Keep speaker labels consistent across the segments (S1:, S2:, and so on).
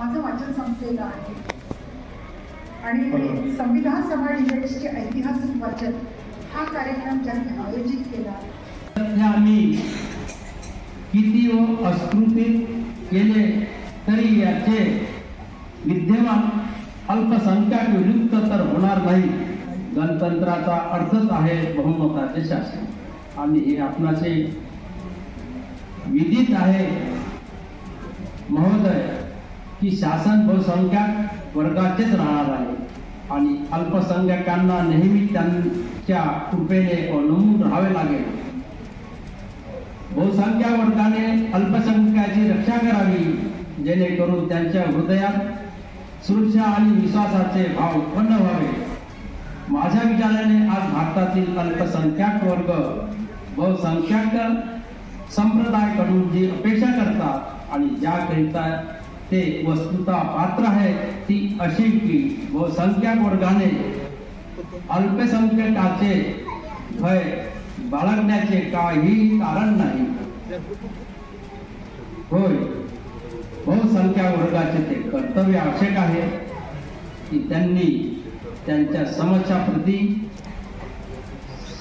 S1: माझं वाचन संपलेलं आहे. आणि संविधान सभा डिबेट्सचे ऐतिहासिक वाचन हा कार्यक्रम ज्यांनी आयोजित केला.
S2: आम्ही किती व अस्कृतीत केले तरी याचे विद्यमान अल्पसंख्याक विलुप्त तर होणार नाही. गणतंत्राचा अर्थच आहे बहुमताचे शासन. आणि हे आपणाचे विदित आहे. महोदय की शासन बहुसंख्याक वर्गाचेच राहणार आहे. आणि अल्पसंख्याकांना नेहमी त्यांच्या कृपेने अवलंबून राहावे लागेल. बहुसंख्या वर्गाने अल्पसंख्याची रक्षा करावी जेणेकरून त्यांच्या हृदयात सुरक्षा आणि विश्वासाचे भाव उत्पन्न व्हावे. माझ्या विचाराने आज भारतातील अल्पसंख्याक वर्ग बहुसंख्याक संप्रदायाकडून जी अपेक्षा करतात आणि ज्याकरिता ते वस्तुता पात्र आहे ती अशी की बहुसंख्याक वर्गाने अल्पसंख्याकाचे भय बाळगण्याचे काही कारण नाही. होय. हो बहुसंख्या वर्गाचे ते कर्तव्य आवश्यक आहे की त्यांनी त्यांच्या समस्याप्रती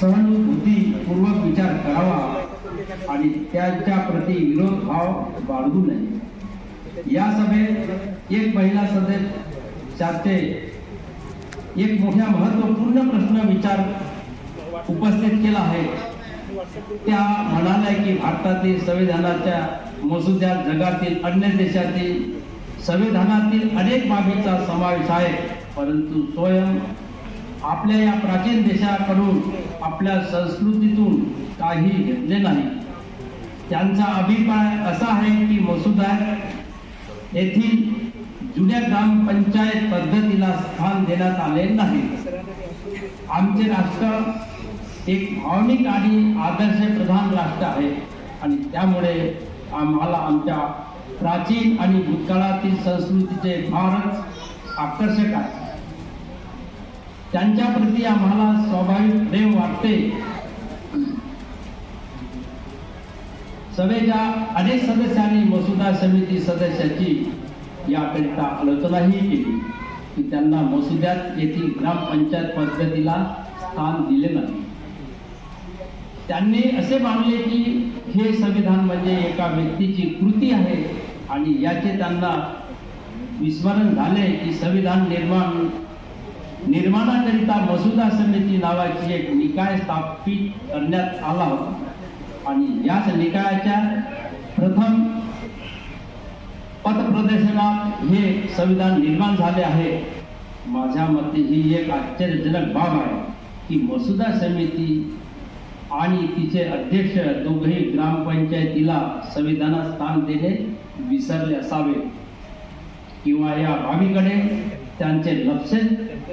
S2: सहानुभूतीपूर्वक विचार करावा आणि त्यांच्या प्रती विरोध भाव बाळगू नये. या सभेत एक महिला सदस्याचे एक मोठ्या महत्त्वपूर्ण प्रश्न विचार उपस्थित केला आहे. त्या म्हणाल्या की भारतातील संविधानाच्या मसुद्यात जगातील अन्य देशातील संविधानातील अनेक बाबीचा समावेश आहे. परंतु स्वयं आपल्या या प्राचीन देशाकडून आपल्या संस्कृतीतून काही घेतले नाही. त्यांचा अभिप्राय असा आहे की मसुदा येथील जुन्या ग्रामपंचायत पद्धतीला स्थान देण्यात आले नाही. आमचे राष्ट्र एक भावनिक आणि आदर्श प्रधान राष्ट्र आहे आणि त्यामुळे आम्हाला आमच्या प्राचीन आणि भूतकाळातील संस्कृतीचे फारच आकर्षक आहे. त्यांच्याप्रती आम्हाला स्वाभाविक प्रेम वाटते. सभेच्या अनेक सदस्यांनी मसुदा समिती सदस्याची याकरिता आलोचनाही केली. की त्यांना मसुद्यात येथील ग्रामपंचायत पद्धतीला स्थान दिले नाही. त्यांनी असे मानले की हे संविधान म्हणजे एका व्यक्तीची कृती आहे आणि याचे त्यांना विस्मरण झाले की संविधान निर्माण निर्माणाकरिता मसुदा समिती नावाची एक निकाय स्थापित करण्यात आला होता. आणि याच निकायाच्या प्रथम पथप्रदर्शनात हे संविधान निर्माण झाले आहे. माझ्या मते ही एक आश्चर्यजनक बाब आहे की मसुदा समिती आणि तिचे अध्यक्ष दोघेही ग्रामपंचायतीला संविधानात स्थान देणे विसरले असावे किंवा या बाबीकडे त्यांचे लक्ष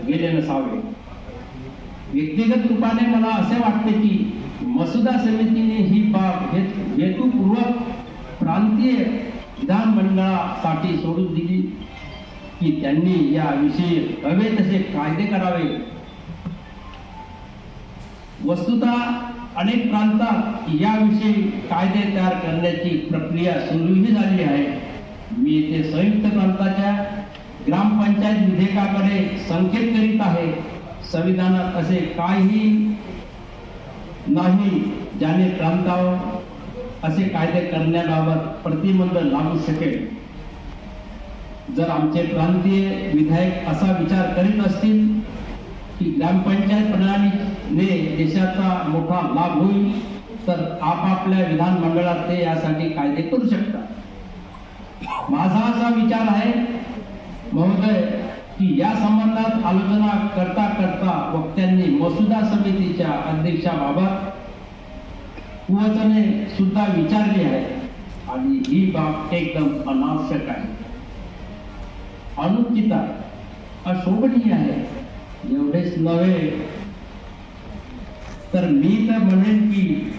S2: गेले नसावे. व्यक्तिगत रूपाने मला असे वाटते की मसुदा समितीने ही बाब हेतूपूर्वक प्रांतीय विधानमंडळासाठी सोडून दिली की त्यांनी याविषयी हवे तसे कायदे करावे. वस्तुतः अनेक प्रांतात याविषयी कायदे तयार करण्याची प्रक्रिया सुरूही झाली आहे. मी येथे संयुक्त प्रांताच्या ग्रामपंचायत विधेयकाकडे संकेत करीत आहे. संविधानात असे काही नाही ज्याने प्रांताव असे कायदे करण्याबाबत प्रतिबंध लागू शकेल. जर आमचे प्रांतीय विधायक असा विचार करीत असतील की ग्रामपंचायत प्रणालीने देशाचा मोठा लाभ होईल तर आपापल्या विधानमंडळात ते यासाठी कायदे करू शकतात. माझा असा विचार आहे महोदय की या संबंधात आलोचना करता करता वक्त्यांनी मसुदा समितीच्या अध्यक्षाबाबत कुवचने सुद्धा विचारली आहे आणि ही बाब एकदम अनावश्यक आहे. अनुचित आहे. अशोभनीय आहे. एवढेच नव्हे. तर मी तर म्हणेन की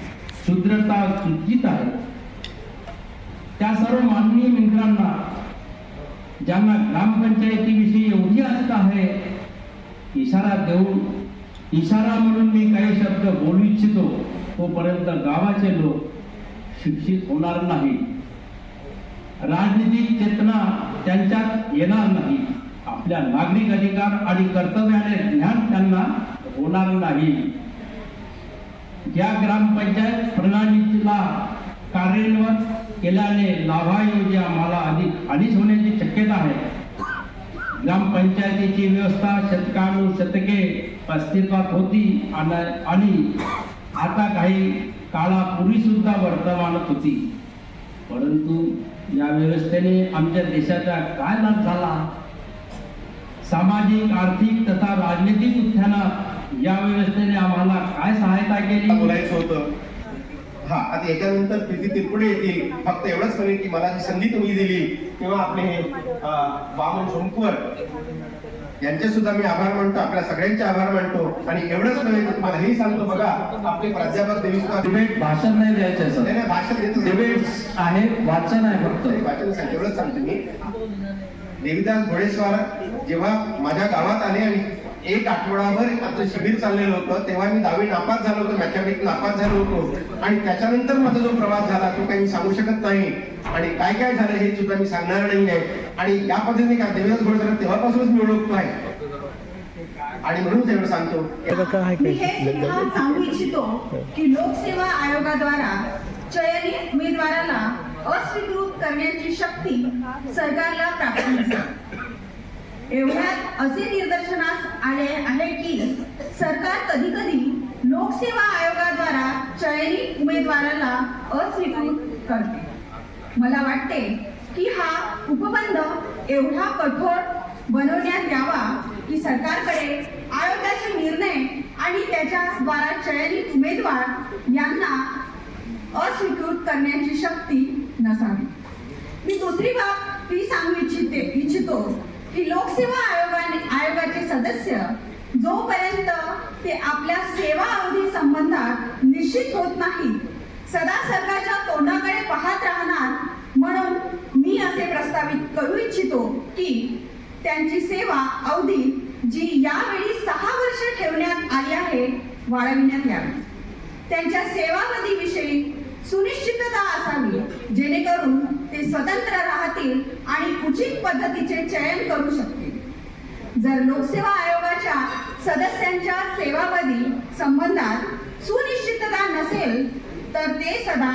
S2: शुद्रता चुकीत आहे. त्या सर्व माननीय मित्रांना ज्यांना ग्रामपंचायतीविषयी एवढी आस्था आहे इशारा देऊन इशारा म्हणून मी काही शब्द बोलू इच्छितो तोपर्यंत गावाचे लोक शिक्षित होणार नाही. राजनीतिक चेतना त्यांच्यात येणार नाही. आपल्या नागरिक अधिकार आणि कर्तव्याने ज्ञान त्यांना होणार नाही. या ग्रामपंचायत प्रणालीला कार्यान्वयन केल्याने लाभायोजी आम्हाला अधिक अडीच होण्याची शक्यता आहे. ग्रामपंचायतीची व्यवस्था शतकानुशतके अस्तित्वात होती आणि आता काही काळापूर्वी सुद्धा वर्तमानात होती. परंतु या व्यवस्थेने आमच्या देशाचा काय लाभ झाला? सामाजिक आर्थिक तथा राजनीतिक उत्थानात या व्यवस्थेने आम्हाला काय सहायता केली?
S3: बोलायचं होतं. हा आता याच्यानंतर प्रीती तिरपुडे येतील फक्त एवढंच करेल की मला जी संधी तुम्ही दिली. किंवा आपले हे वामन सोमकुवर यांचे सुद्धा मी आभार मानतो. आपल्या सगळ्यांचे आभार मानतो. आणि एवढंच नव्हे तर तुम्हाला हेही सांगतो बघा आपले प्राध्यापक देविस्वार
S2: डिबेट भाषण नाही द्यायचं सर
S3: नाही, भाषण देतो
S2: डिबेट आहे वाचन आहे फक्त.
S3: वाचन सांगतो एवढंच सांगतो मी. देविदास घोडेश्वर जेव्हा माझ्या गावात आले आणि एक आठवडाभर आमचं शिबिर चाललेलं होतं. तेव्हा मी दहावी नापास झालो होतो मॅथमॅटिक नापास झालो होतो. आणि त्याच्यानंतर माझा जो प्रवास झाला तो काही मी सांगू शकत नाही. आणि काय काय झालं हे सुद्धा मी सांगणार नाही आहे. आणि या पद्धतीने काय देविदास घोडसर तेव्हापासूनच मी ओळखतो आहे. आणि म्हणून तेवढं सांगतो.
S1: मी हे सांगू इच्छितो की लोकसेवा आयोगाद्वारा चयनित उमेदवाराला अस्वीकृत करण्याची शक्ती सरकारला प्राप्त एवढ्यात असे निदर्शनास आले आहे की सरकार कधी कधी लोकसेवा आयोगाद्वारा चयनित उमेदवाराला अस्वीकृत करते. मला वाटते की हा उपबंध एवढा कठोर बनवण्यात यावा की सरकारकडे आयोगाचे निर्णय आणि त्याच्या द्वारा चयनित उमेदवार यांना अस्वीकृत करण्याची शक्ती नसावी. मी दुसरी बाब ती सांगू इच्छिते इच्छितो की लोकसेवा आयोगाने आयोगाचे सदस्य जोपर्यंत ते आपल्या सेवा अवधी संबंधात निश्चित होत नाही सदा सरकारच्या तोंडाकडे पाहत राहणार म्हणून मी असे प्रस्तावित करू इच्छितो की त्यांची सेवा अवधी जी यावेळी सहा वर्ष ठेवण्यात आली आहे वाढविण्यात यावी. त्यांच्या सेवावधीविषयी सुनिश्चितता असावी जेणेकरून ते स्वतंत्र राहतील आणि उचित पद्धतीचे चयन करू शकतील. जर लोकसेवा आयोगाच्या सदस्यांच्या सेवावधी संबंधात सुनिश्चितता नसेल तर ते सदा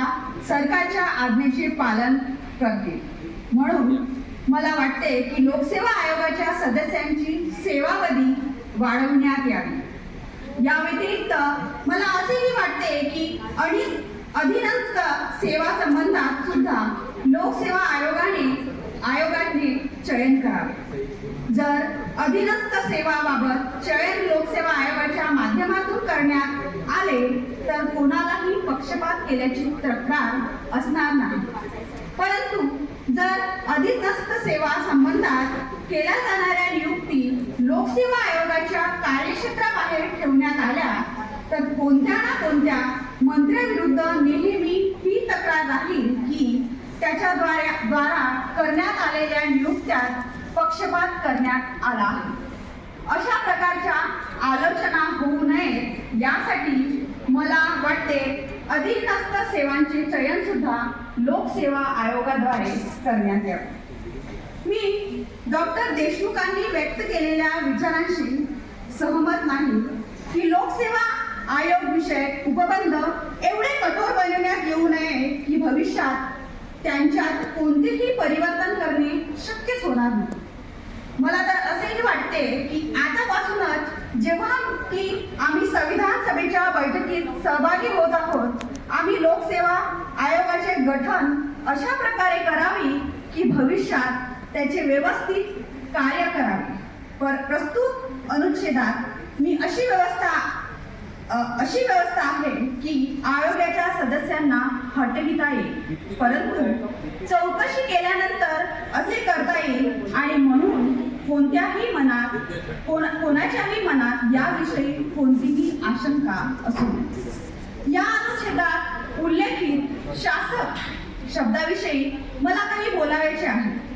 S1: सरकारच्या आज्ञेचे पालन करतील. म्हणून मला वाटते की लोकसेवा आयोगाच्या सदस्यांची सेवावधी वाढवण्यात यावी. या व्यतिरिक्त मला असेही वाटते की आणि अधीनस्थ सेवा संबंधात सुद्धा लोकसेवा आयोगाने आयोगांनी चयन करावे. जर अधीनस्थ सेवाबाबत चयन लोकसेवा आयोगाच्या माध्यमातून करण्यात आले तर कोणालाही पक्षपात केल्याची तक्रार असणार नाही. परंतु जर अधीनस्थ सेवा संबंधात केल्या जाणाऱ्या नियुक्ती लोकसेवा आयोगाच्या कार्यक्षेत्राबाहेर ठेवण्यात आल्या तर कोणत्या ना कोणत्या मंत्र्याविरुद्ध नेहमी ही तक्रार राहील की त्याच्या द्वारा करण्यात आलेल्या नियुक्त्यात पक्षपात करण्यात आला आहे. अशा प्रकारच्या आलोचना होऊ नयेत यासाठी मला वाटते अधीनस्थ सेवांचे चयन सुद्धा लोकसेवा आयोगाद्वारे करण्यात यावे. मी डॉक्टर देशमुखांनी व्यक्त केलेल्या विचारांशी सहमत नाही की लोकसेवा आयोग विषयक उपबंध एवढे कठोर बनवण्यात येऊ नये की भविष्यात त्यांच्यात कोणतेही परिवर्तन करणे शक्यच होणार नाही. मला तर असेही वाटते की आतापासूनच जेव्हा की आम्ही संविधान सभेच्या बैठकीत सहभागी होत आहोत आम्ही लोकसेवा आयोगाचे गठन अशा प्रकारे करावी की भविष्यात त्याचे व्यवस्थित कार्य करावे. पर प्रस्तुत अनुच्छेदात मी अशी व्यवस्था अशी व्यवस्था आहे की आयोग हटविता येईल परंतु चौकशी केल्यानंतर असे करता येईल. आणि म्हणून कोणत्याही मनात कोण कोणाच्याही मनात याविषयी कोणतीही आशंका असू नये. या अनुच्छेदात उल्लेखित शासक शब्दाविषयी मला काही बोलायचे आहे.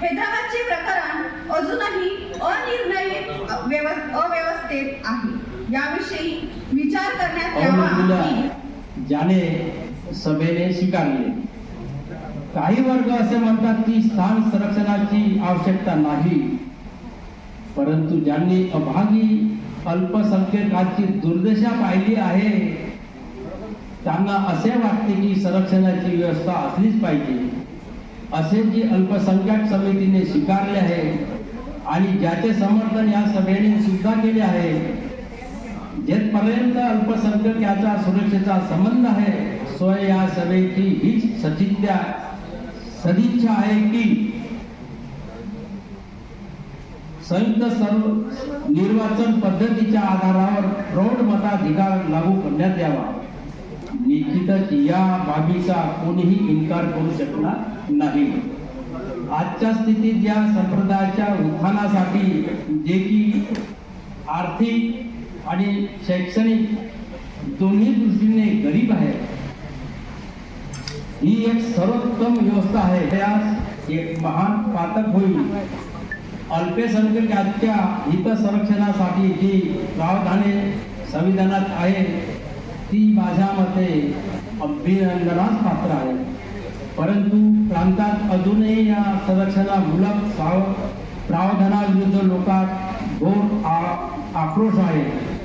S1: हैदराबादचे प्रकरण अजूनही अनिर्णयित व्यव- अव्यवस्थेत आहे. याविषयी विचार करण्यात यावा
S2: ज्याने सभेने स्वीकारले. काही वर्ग असे म्हणतात की स्थान संरक्षणाची आवश्यकता नाही. परंतु ज्यांनी अभागी अल्पसंख्यकाची दुर्दशा पाहिली आहे त्यांना असे वाटते की संरक्षणाची व्यवस्था असलीच पाहिजे. असे जी अल्पसंख्याक समितीने स्वीकारले आहे आणि ज्याचे समर्थन या सभेने सुद्धा केले आहे जेथपर्यंत अल्पसंख्यक याचा सुरक्षेचा संबंध आहे स्वय या सभेची हीच सचित्या सदिच्छा आहे की संयुक्त सर्व निर्वाचन पद्धतीच्या आधारावर प्रौढ मताधिकार लागू करण्यात यावा. निश्चितच या बाबीचा कोणीही इन्कार करू शकणार नाही. आजच्या स्थितीत या संप्रदायाच्या उत्थानासाठी जे की आर्थिक आणि शैक्षणिक दोन्ही दृष्टीने गरीब आहेत ही एक सर्वोत्तम व्यवस्था आहे. त्यास एक महान पातक होईल. अल्पसंख्याकांच्या हित संरक्षणासाठी जी प्रावधाने संविधानात आहे ती माझ्या मते अभिनंदनास पात्र आहे. परंतु प्रांतात अजूनही या संरक्षणामूलक साव प्रावधानाविरुद्ध लोकात घोर आ- आक्रोश आहे.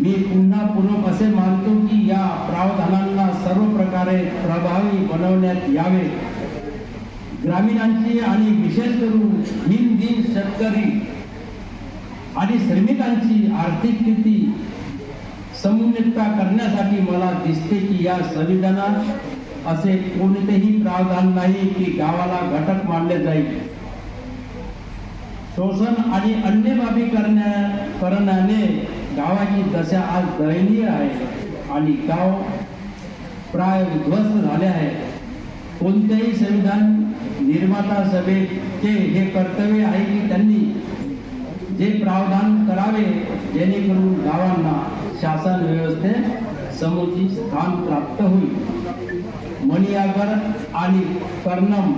S2: मी पुन्हा पूर्वक असे मानतो की या प्रावधानांना सर्व प्रकारे प्रभावी बनवण्यात यावे. ग्रामीणांची आणि विशेष करून हिंदी शेतकरी आणि श्रमिकांची आर्थिक स्थिती समुन्नतता करण्यासाठी मला दिसते की या संविधानात असे कोणतेही प्रावधान नाही की गावाला घटक मानले जाईल. शोषण आणि अन्य बाबी करण्या करण्याने गावाची दशा आज दयनीय आहे आणि गाव प्राय उद्ध्वस्त झाले आहे. कोणत्याही संविधान निर्माता सभेचे हे कर्तव्य आहे की त्यांनी जे प्रावधान करावे जेणेकरून गावांना शासन व्यवस्थेत समोरची स्थान प्राप्त होईल. मणियागर आणि कर्णम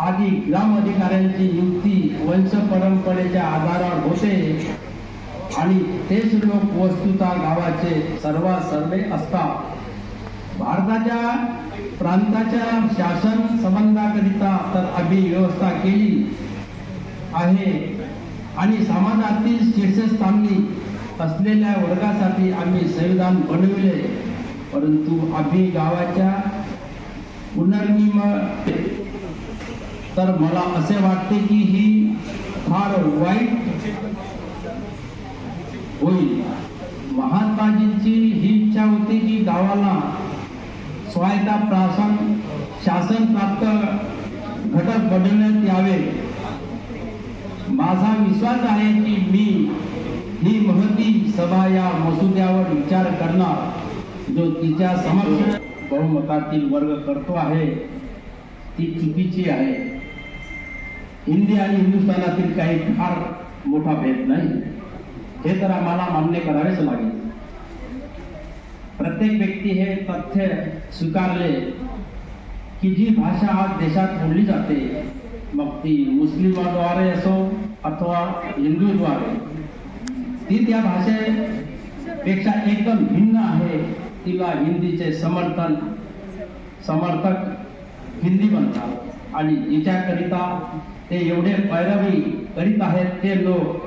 S2: आदी ग्राम अधिकाऱ्यांची नियुक्ती वंश परंपरेच्या आधारावर होते. आणि तेच लोक वस्तुता गावाचे सर्वात सर्वे असतात. भारताच्या प्रांताच्या शासन संबंधाकरिता तर आम्ही व्यवस्था केली आहे. आणि समाजातील शीर्षस्थानी असलेल्या वर्गासाठी आम्ही संविधान बनविले. परंतु आम्ही गावाच्या पुनर्निम तर मला असे वाटते की ही फार वाईट होईल. महात्माजींची ही इच्छा होती की गावाला स्वायत्ता प्रासन शासन प्राप्त घटक बदलण्यात यावे. माझा विश्वास आहे की मी ही महती सभा या मसुद्यावर विचार करणार जो तिच्या समक्ष बहुमतातील वर्ग करतो आहे. ती चुकीची आहे. हिंदी आणि हिंदुस्थानातील काही फार मोठा भेद नाही. हे तर आम्हाला मान्य करावेच लागेल. प्रत्येक व्यक्ती हे तथ्य स्वीकारले की जी भाषा आज देशात बोलली जाते मग ती मुस्लिमाद्वारे असो अथवा हिंदूद्वारे ती त्या भाषेपेक्षा एकदम भिन्न आहे. तिला हिंदीचे समर्थन समर्थक हिंदी म्हणतात. आणि जिच्याकरिता ते एवढे पैरवी करीत आहेत ते लोक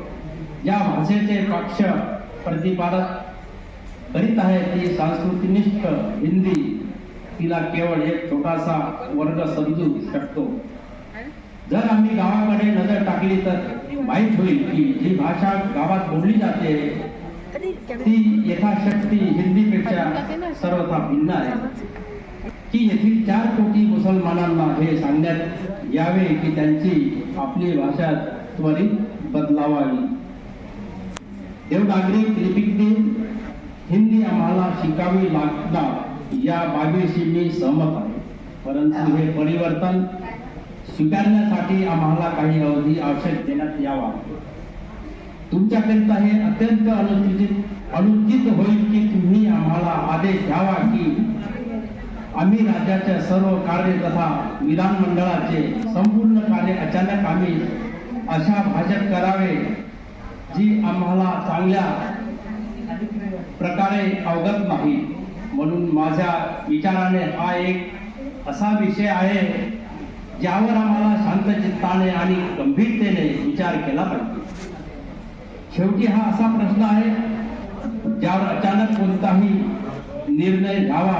S2: या भाषेचे पक्ष प्रतिपादक करीत आहे ती संस्कृतीनिष्ठ हिंदी. तिला केवळ एक छोटासा वर्ग समजू शकतो. जर आम्ही गावाकडे नजर टाकली तर माहीत होईल की जी भाषा गावात बोलली जाते ती यथाशक्ती हिंदीपेक्षा सर्वथा भिन्न आहे. की येथील चार कोटी मुसलमानांना हे सांगण्यात यावे की त्यांची आपली भाषा त्वरित बदलावावी. देवनागरी लिपिक हिंदी आम्हाला शिकावी लागणार या बाबीशी मी सहमत आहे. परंतु हे परिवर्तन स्वीकारण्यासाठी आम्हाला काही अवधी आवश्यक देण्यात यावा. तुमच्याकरिता हे अत्यंत अनुचित अनुचित होईल की तुम्ही आम्हाला आदेश द्यावा की आम्ही राज्याच्या सर्व कार्य तथा विधानमंडळाचे संपूर्ण कार्य अचानक आम्ही अशा भाजप करावे. जी आम्हाला चांगल्या प्रकारे अवगत नाही म्हणून माझ्या विचाराने हा एक असा विषय आहे ज्यावर आम्हाला शांत चित्ताने आणि गंभीरतेने विचार केला पाहिजे. शेवटी हा असा प्रश्न आहे ज्यावर अचानक कोणताही निर्णय घ्यावा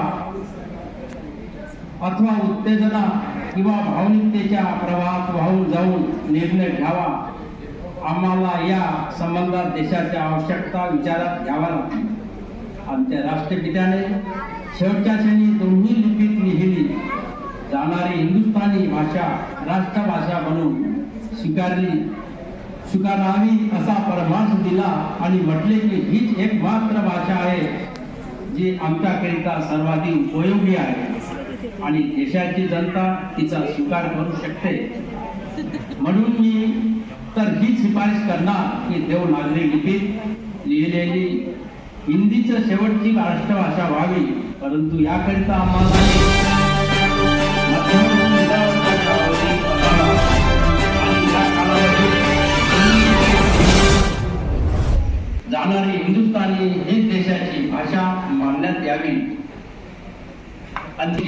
S2: अथवा उत्तेजना किंवा भावनिकतेच्या प्रवाहात वाहून जाऊन निर्णय घ्यावा आम्हाला या संबंधात देशाच्या आवश्यकता विचारात घ्यावा लागतील आमच्या राष्ट्रपित्याने शेवटच्या क्षणी दोन्ही लिपीत लिहिली जाणारी हिंदुस्थानी भाषा राष्ट्रभाषा म्हणून स्वीकारली. स्वीकारावी असा परमार्थ दिला आणि म्हटले की हीच एकमात्र भाषा आहे जी आमच्याकरिता सर्वाधिक उपयोगी आहे. आणि देशाची जनता तिचा स्वीकार करू शकते. म्हणून मी तर ही शिफारस करणार की देवनागरी लिपीत लिहिलेली हिंदीच शेवटची राष्ट्रभाषा व्हावी परंतु याकरिता आम्हाला जाणारी हिंदुस्थानी हे देशाची भाषा मानण्यात यावी. आणि